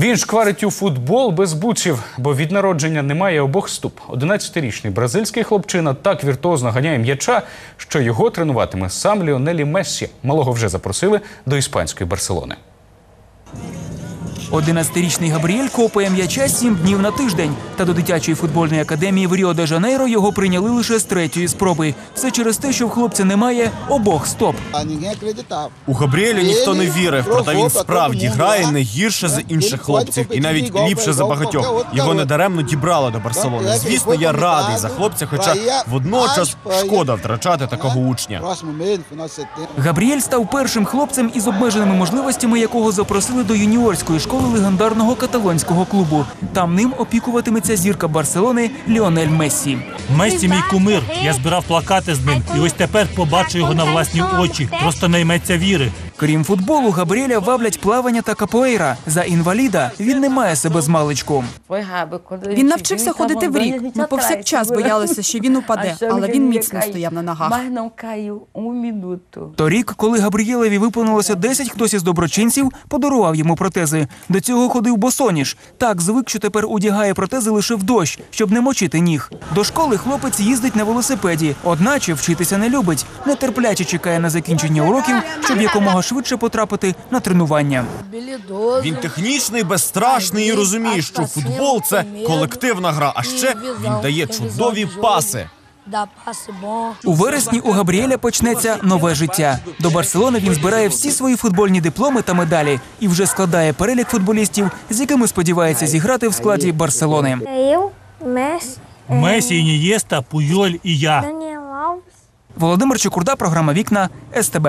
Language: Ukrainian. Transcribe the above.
Він шкварить у футбол без бутсів, бо від народження немає обох ступ. 11-річний бразильський хлопчина так віртуозно ганяє м'яча, що його тренуватиме сам Ліонелі Мессі. Малого вже запросили до іспанської Барселони. 11-річний Габріель копає м'яча сім днів на тиждень. Та до дитячої футбольної академії в Ріо де Жанейро його прийняли лише з третьої спроби. Все через те, що в хлопця немає обох стоп. У Габріеля ніхто не вірив, проте він справді грає не гірше за інших хлопців і навіть ліпше за багатьох. Його недаремно дібрали до Барселони. Звісно, я радий за хлопця, хоча водночас шкода втрачати такого учня. Габріель став першим хлопцем із обмеженими можливостями, якого запросили до юніорської школи легендарного каталонського клубу. Там ним опікуватиметься зірка Барселони Ліонель Мессі. Мессі мій кумир. Я збирав плакати з ним, і ось тепер побачу його на власні очі. Просто найметься віри. Крім футболу, Габріеля ваблять плавання та капоейра. За інваліда він не має себе з маличку. Він навчився ходити в рік. Ми повсякчас боялися, що він упаде, але він міцно стояв на ногах. Торік, коли Габрієлеві виповнилося 10, хтось із доброчинців подарував йому протези. До цього ходив босоніж. Так звик, що тепер одягає протези лише в дощ, щоб не мочити ніг. До школи хлопець їздить на велосипеді, одначе вчитися не любить. Нетерпляче чекає на закінчення уроків, щоб якомога швидше потрапити на тренування. Він технічний, безстрашний і розуміє, що футбол це колективна гра. А ще він дає чудові паси. У вересні у Габріеля почнеться нове життя. До Барселони він збирає всі свої футбольні дипломи та медалі і вже складає перелік футболістів, з якими сподівається зіграти в складі Барселони. Месі, Інієста, Пуйоль і я. Володимир Чекурда, програма Вікна СТБ.